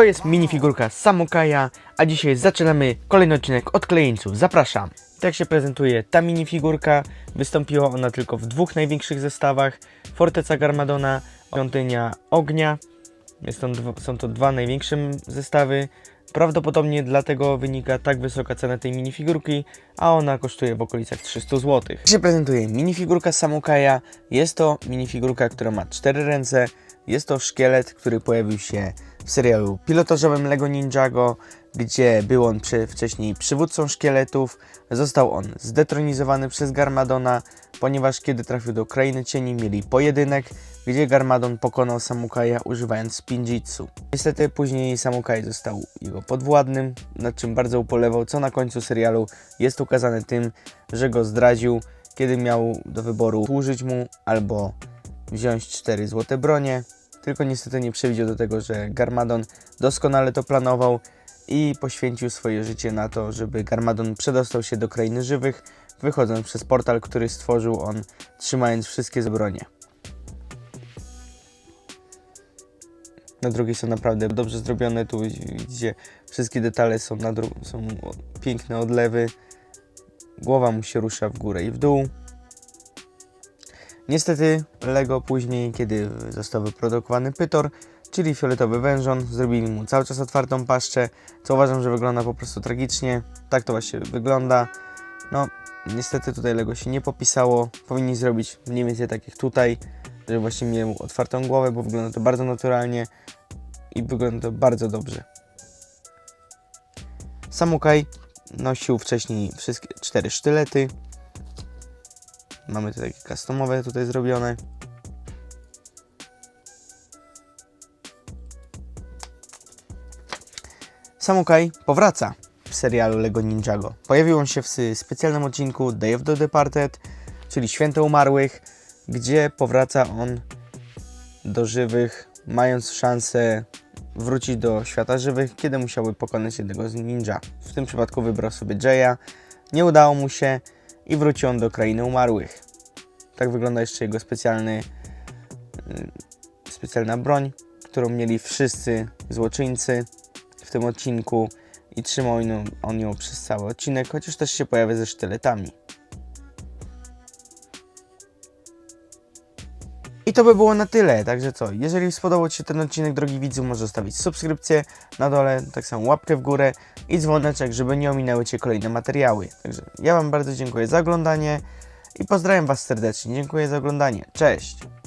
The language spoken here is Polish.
To jest minifigurka z Samokaja, a dzisiaj zaczynamy kolejny odcinek od klejeńców. Zapraszam. Tak się prezentuje ta minifigurka. Wystąpiła ona tylko w dwóch największych zestawach. Forteca Garmadona, Świątynia Ognia. Jest to, są to dwa największe zestawy. Prawdopodobnie dlatego wynika tak wysoka cena tej minifigurki, a ona kosztuje w okolicach 300 zł. Tak się prezentuje minifigurka Samukaja. Jest to minifigurka, która ma cztery ręce. Jest to szkielet, który pojawił się w serialu pilotażowym Lego Ninjago, gdzie był on przy, wcześniej przywódcą szkieletów. Został on zdetronizowany przez Garmadona, ponieważ kiedy trafił do Krainy Cieni mieli pojedynek, gdzie Garmadon pokonał Samukaja używając Spinjitsu. Niestety później Samukaj został jego podwładnym, nad czym bardzo upolewał, co na końcu serialu jest ukazane tym, że go zdradził, kiedy miał do wyboru służyć mu albo wziąć cztery złote bronie. Tylko niestety nie przewidział do tego, że Garmadon doskonale to planował i poświęcił swoje życie na to, żeby Garmadon przedostał się do krainy żywych, wychodząc przez portal, który stworzył on, trzymając wszystkie zbronie. Na drugiej są naprawdę dobrze zrobione, tu gdzie wszystkie detale są, na są piękne odlewy. Głowa mu się rusza w górę i w dół. Niestety Lego później, kiedy został wyprodukowany Pytor, czyli fioletowy wężon, zrobili mu cały czas otwartą paszczę, co uważam, że wygląda po prostu tragicznie. Tak to właśnie wygląda. No, niestety tutaj Lego się nie popisało. Powinni zrobić mniej więcej tak jak tutaj, żeby właśnie miał otwartą głowę, bo wygląda to bardzo naturalnie i wygląda to bardzo dobrze. Samukaj nosił wcześniej wszystkie cztery sztylety. Mamy to takie customowe tutaj zrobione. Samukaj powraca w serialu Lego Ninjago. Pojawił on się w specjalnym odcinku Day of the Departed, czyli Święto Umarłych, gdzie powraca on do żywych, mając szansę wrócić do świata żywych, kiedy musiałby pokonać jednego z ninja. W tym przypadku wybrał sobie Jaya. Nie udało mu się i wrócił on do krainy umarłych. Tak wygląda jeszcze jego specjalny, y, specjalna broń, którą mieli wszyscy złoczyńcy w tym odcinku i trzymał on, on ją przez cały odcinek, chociaż też się pojawia ze sztyletami. I to by było na tyle, także co, jeżeli spodobał Ci się ten odcinek, drogi widzu, możesz zostawić subskrypcję na dole, tak samo łapkę w górę i dzwoneczek, żeby nie ominęły Cię kolejne materiały. Także ja Wam bardzo dziękuję za oglądanie i pozdrawiam Was serdecznie. Dziękuję za oglądanie. Cześć!